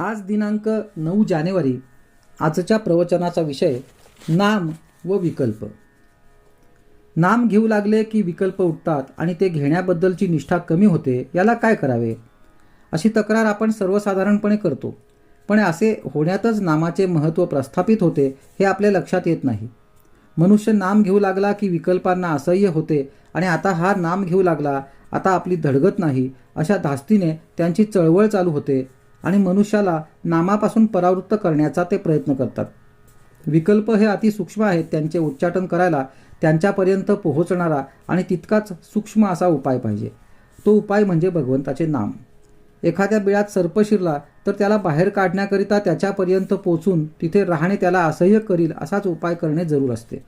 आज दिनांक नऊ जानेवारी आजच्या प्रवचनाचा विषय नाम व विकल्प. नाम घेऊ लागले की विकल्प उठतात आणि ते घेण्याबद्दलची निष्ठा कमी होते याला काय करावे? अशी तक्रार आपण सर्वसाधारणपणे करतो. पण असे होण्यातच नामाचे महत्त्व प्रस्थापित होते हे आपल्या लक्षात येत नाही. मनुष्य नाम घेऊ लागला की विकल्पांना असह्य होते आणि आता हा नाम घेऊ लागला आता आपली धडगत नाही अशा धास्तीने त्यांची चळवळ चालू होते. आणि मनुष्याला नामापासून परावृत्त करण्याचा ते प्रयत्न करतात. विकल्प हे अतिसूक्ष्म आहेत त्यांचे उच्चाटन करायला त्यांच्यापर्यंत पोहोचणारा आणि तितकाच सूक्ष्म असा उपाय पाहिजे. तो उपाय म्हणजे भगवंताचे नाम. एखाद्या बिळात सर्प शिरला तर त्याला बाहेर काढण्याकरिता त्याच्यापर्यंत पोचून तिथे राहणे त्याला असह्य करील असाच उपाय करणे जरूर असते.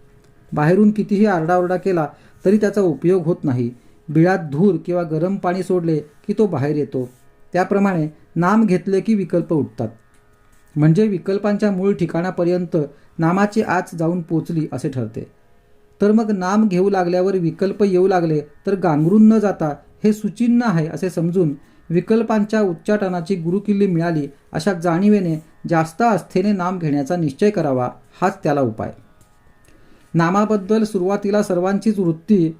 बाहेरून कितीही आरडाओरडा केला तरी त्याचा उपयोग होत नाही. बिळात धूर किंवा गरम पाणी सोडले की तो बाहेर येतो. त्याप्रमाणे नाम घेतले की विकल्प उठतात. म्हणजे विकल्पांच्या मूळ ठिकाणापर्यंत नामाची आच जाऊन पोचली असे ठरते. तर मग नाम घेऊ लागल्यावर विकल्प येऊ लागले तर गांगरून न जाता हे सुचिन्ह आहे असे समजून विकल्पांच्या उच्चाटनाची गुरुकिल्ली मिळाली अशा जाणीवेने जास्त आस्थेने नाम घेण्याचा निश्चय करावा हाच त्याला उपाय. नामाबद्दल सुरुवातीला सर्वांचीच वृत्ती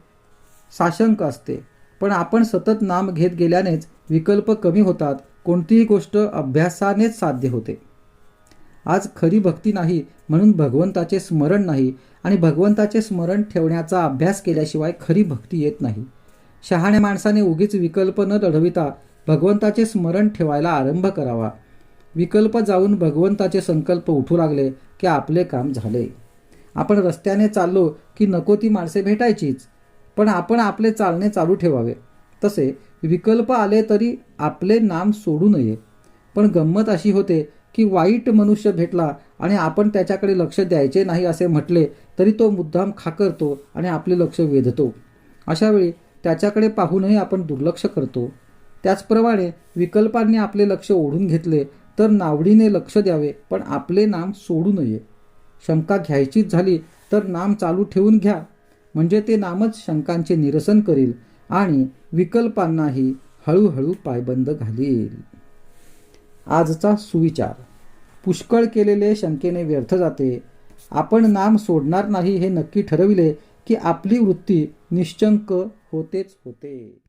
साशंक असते. पण आपण सतत नाम घेत गेल्यानेच विकल्प कमी होतात कोणतीही गोष्ट अभ्यासानेच साध्य होते. आज खरी भक्ती नाही म्हणून भगवंताचे स्मरण नाही आणि भगवंताचे स्मरण ठेवण्याचा अभ्यास केल्याशिवाय खरी भक्ती येत नाही. शहाण्या माणसाने उगीच विकल्प न लढविता भगवंताचे स्मरण ठेवायला आरंभ करावा. विकल्प जाऊन भगवंताचे संकल्प उठू लागले की आपले काम झाले. आपण रस्त्याने चाललो की नको ती माणसे भेटायचीच. पण आपण आपले चालणे चालू ठेवावे. तसे विकल्प आले तरी आपले नाम सोडू नये. पण गंमत अशी होते की वाईट मनुष्य भेटला आणि आपण त्याच्याकडे लक्ष द्यायचे नाही असे म्हटले तरी तो मुद्दाम खाकरतो आणि आपले लक्ष वेधतो. अशावेळी त्याच्याकडे पाहूनही आपण दुर्लक्ष करतो. त्याचप्रमाणे विकल्पांनी आपले लक्ष ओढून घेतले तर नावडीने लक्ष द्यावे पण आपले नाम सोडू नये. शंका घ्यायचीच झाली तर नाम चालू ठेवून घ्या. म्हणजे ते नामच शंकांचे निरसन करील आणि विकल्पांनाही हळूहळू पायबंद घालील. आजचा सुविचार. पुष्कळ केलेले शंकेने व्यर्थ जाते. आपण नाम सोडणार नाही हे नक्की ठरविले की आपली वृत्ती निश्चंक होतेच होते.